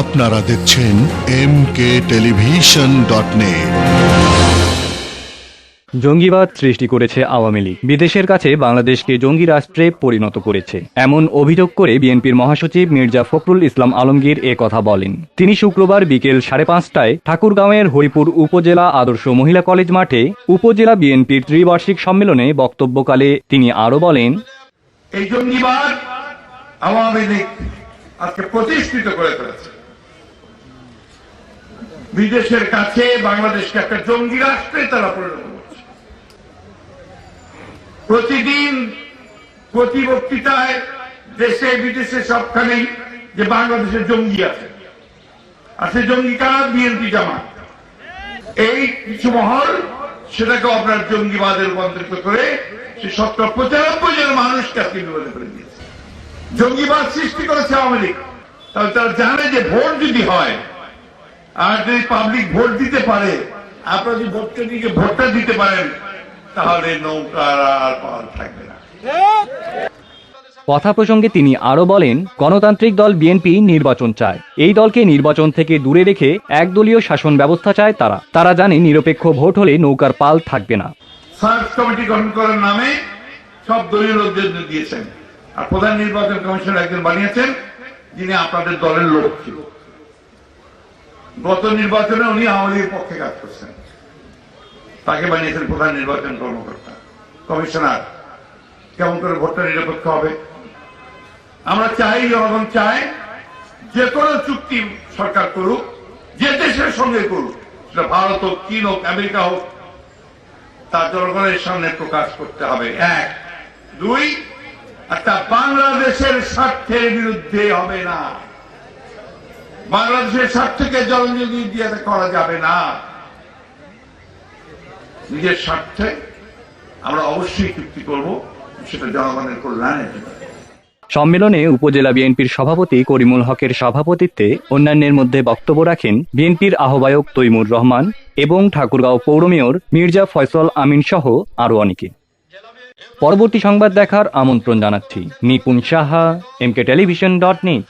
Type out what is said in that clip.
আপনারা দেখছেন M K television dot net জঙ্গিবাদ সৃষ্টি করেছে আওয়ামী লীগ। বিদেশের কাছে বাংলাদেশকে জঙ্গি রাষ্ট্রে পরিণত করেছে। এমন অভিযোগ করে বিএনপির মহাসচিব মির্জা ফখরুল ইসলাম আলমগীর এ কথা বলেন। তিনি শুক্রবার বিকেল সাড়ে পাঁচটায় ঠাকুরগাঁওয়ের হরিপুর উপজেলা আদর্শ মহিলা কলেজ মাঠে উপজেলা বিএনপির ত্রিবার্ষিক সম্মেলনে বক্তব্যকালে তিনি আরও বলেন এই জঙ্গিবাদ আওয়ামী লীগ আজকে প্রতিষ্ঠিত করে ফেলেছে। বিদেশের কাছে বাংলাদেশকে একটা জঙ্গি রাষ্ট্রে তারা পরিণত করছে। প্রতিদিন প্রতি বক্তৃতায় দেশে, বিদেশে সবখানেই যে বাংলাদেশের জঙ্গি আছে। সে জঙ্গি কারা? বিএনপি জামাত। এই কিছু মহল সেটাকে আপনার জঙ্গিবাদে রূপান্তরিত করে সে সত্তর পঁচানব্বই জন মানুষকে আজকে বিপদে করে দিয়েছে। জঙ্গিবাদ সৃষ্টি করেছে আওয়ামী লীগ। তাহলে তারা জানে যে ভোট যদি হয় আর যদি পাবলিক ভোট দিতে পারে আপনারা যদি ভোটটা দিকে ভোটটা দিতে পারেন তাহলে নৌকার আর পাওয়ার থাকবে না। কথা প্রসঙ্গে তিনি আরও বলেন গণতান্ত্রিক দল বিএনপি নির্বাচন চায়। এই দলকে নির্বাচন থেকে দূরে রেখে একদলীয় শাসন ব্যবস্থা চায় তারা। তারা জানে নিরপেক্ষ ভোট হলে নৌকার পাল থাকবে না। সার্চ কমিটি গঠন করার নামে সব দলীয় লোকদের দিয়েছেন। আর প্রধান নির্বাচন কমিশন একজন বানিয়েছেন যিনি আপনাদের দলের লোক ছিল। গত নির্বাচনে উনি আওয়ামী লীগের পক্ষে কাজ করছেন। তাকে বানিয়েছেন প্রধান নির্বাচন কর্মকর্তা, কমিশনার। কেমন করে ভোটটা নিরপেক্ষ হবে? আমরা চাই, জনগণ চায়, যে কোনো চুক্তি সরকার করুক, যে দেশের সঙ্গে করুক, সেটা ভারত হোক, চীন হোক, আমেরিকা হোক তা জনগণের সামনে প্রকাশ করতে হবে। এক। দুই, একটা বাংলাদেশের স্বার্থের বিরুদ্ধে হবে না। বাংলাদেশের স্বার্থকে জলযোগী দিয়ে করা যাবে না। নিজের স্বার্থে আমরা অবশ্যই চুক্তি করব, সেটা জনগণের কল্যাণের জন্য। সম্মেলনে উপজেলা বিএনপির সভাপতি করিমুল হকের সভাপতিত্বে অন্যান্যের মধ্যে বক্তব্য রাখেন বিএনপির আহ্বায়ক তৈমুর রহমান এবং ঠাকুরগাঁও পৌর মেয়র মির্জা ফয়সল আমিন সহ আরও অনেকে। পরবর্তী সংবাদ দেখার আমন্ত্রণ জানাচ্ছি। Nipun Saha, M K television dot net